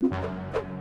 you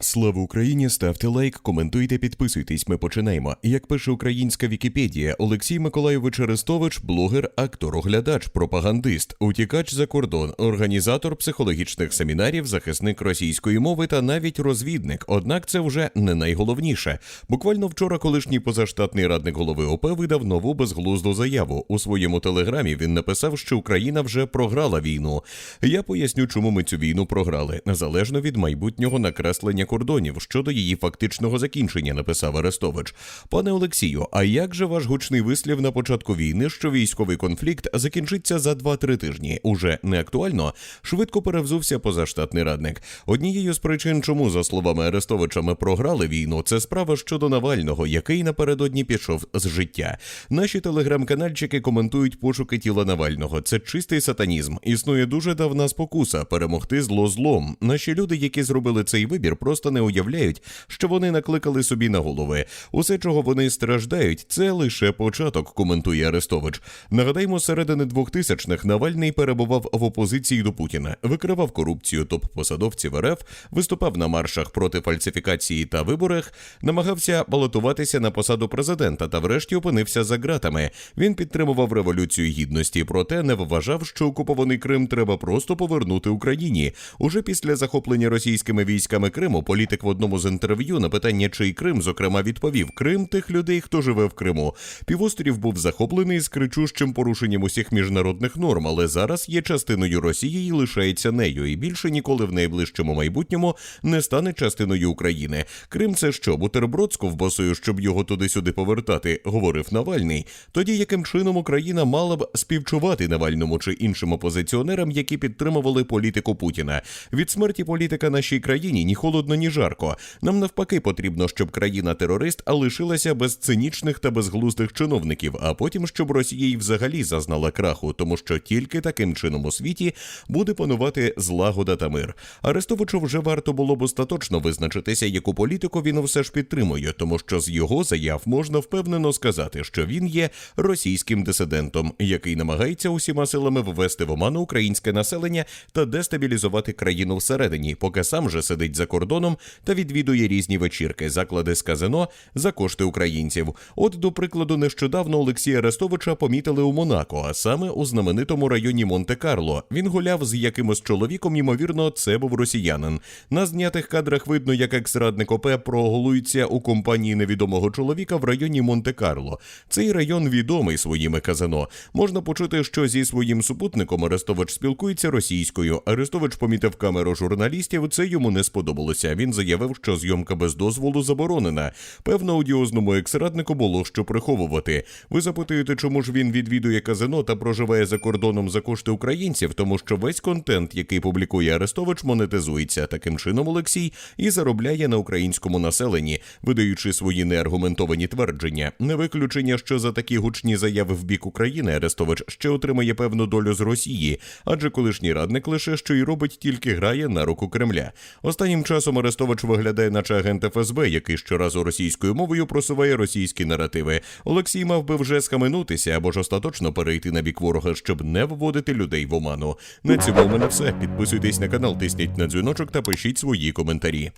Слава Україні! Ставте лайк, коментуйте, підписуйтесь. Ми починаємо. Як пише українська Вікіпедія, Олексій Миколайович Арестович, блогер, актор, оглядач, пропагандист, утікач за кордон, організатор психологічних семінарів, захисник російської мови та навіть розвідник. Однак це вже не найголовніше. Буквально вчора колишній позаштатний радник голови ОП видав нову безглузду заяву. У своєму телеграмі він написав, що Україна вже програла війну. Я поясню, чому ми цю війну програли, незалежно від майбутнього накреслення кордонів щодо її фактичного закінчення, написав Арестович. Пане Олексію, а як же ваш гучний вислів на початку війни, що військовий конфлікт закінчиться за 2-3 тижні? Уже не актуально? Швидко перевзувся позаштатний радник. Однією з причин, чому, за словами Арестовича, ми програли війну, це справа щодо Навального, який напередодні пішов з життя. Наші телеграм-канальчики коментують пошуки тіла Навального. Це чистий сатанізм. Існує дуже давна спокуса перемогти зло злом. Наші люди, які зробили цей вибір, просто не уявляють, що вони накликали собі на голови. Усе, чого вони страждають, це лише початок, коментує Арестович. Нагадаємо, середини 2000-х Навальний перебував в опозиції до Путіна, викривав корупцію топ-посадовців РФ, виступав на маршах проти фальсифікації та виборах, намагався балотуватися на посаду президента та, врешті, опинився за ґратами. Він підтримував революцію гідності, проте не вважав, що окупований Крим треба просто повернути Україні. Уже після захоплення російськими військами Криму політик в одному з інтерв'ю на питання, чий Крим, зокрема, відповів: Крим тих людей, хто живе в Криму. Півострів був захоплений з кричущим порушенням усіх міжнародних норм, але зараз є частиною Росії і лишається нею, і більше ніколи в найближчому майбутньому не стане частиною України. Крим це що, бутерброд з ковбасою, щоб його туди-сюди повертати, говорив Навальний. Тоді яким чином Україна мала б співчувати Навальному чи іншим опозиціонерам, які підтримували політику Путіна? Від смерті політика нашій країні ні холодно, ні жарко. Нам навпаки потрібно, щоб країна-терорист лишилася без цинічних та безглуздих чиновників, а потім щоб Росія й взагалі зазнала краху, тому що тільки таким чином у світі буде панувати злагода та мир. Арестовичу вже варто було б остаточно визначитися, яку політику він все ж підтримує, тому що з його заяв можна впевнено сказати, що він є російським дисидентом, який намагається усіма силами ввести в оману українське населення та дестабілізувати країну всередині, поки сам же сидить за кордоном та відвідує різні вечірки, заклади з казино за кошти українців. От, до прикладу, нещодавно Олексія Арестовича помітили у Монако, а саме у знаменитому районі Монте-Карло. Він гуляв з якимось чоловіком, ймовірно, це був росіянин. На знятих кадрах видно, як екс-радник ОП проголується у компанії невідомого чоловіка в районі Монте-Карло. Цей район відомий своїми казино. Можна почути, що зі своїм супутником Арестович спілкується російською. Арестович помітив камеру журналістів. Це йому не сподобалося. Він заявив, що зйомка без дозволу заборонена. Певно, одіозному екс-раднику було що приховувати. Ви запитуєте, чому ж він відвідує казино та проживає за кордоном за кошти українців, тому що весь контент, який публікує Арестович, монетизується. Таким чином Олексій і заробляє на українському населенні, видаючи свої неаргументовані твердження. Не виключення, що за такі гучні заяви в бік України Арестович ще отримає певну долю з Росії, адже колишній радник лише що й робить, тільки грає на руку Кремля. Останнім часом Арестович виглядає, наче агент ФСБ, який щоразу російською мовою просуває російські наративи. Олексій мав би вже схаменутися або ж остаточно перейти на бік ворога, щоб не вводити людей в оману. На цьому в мене все. Підписуйтесь на канал, тисніть на дзвіночок та пишіть свої коментарі.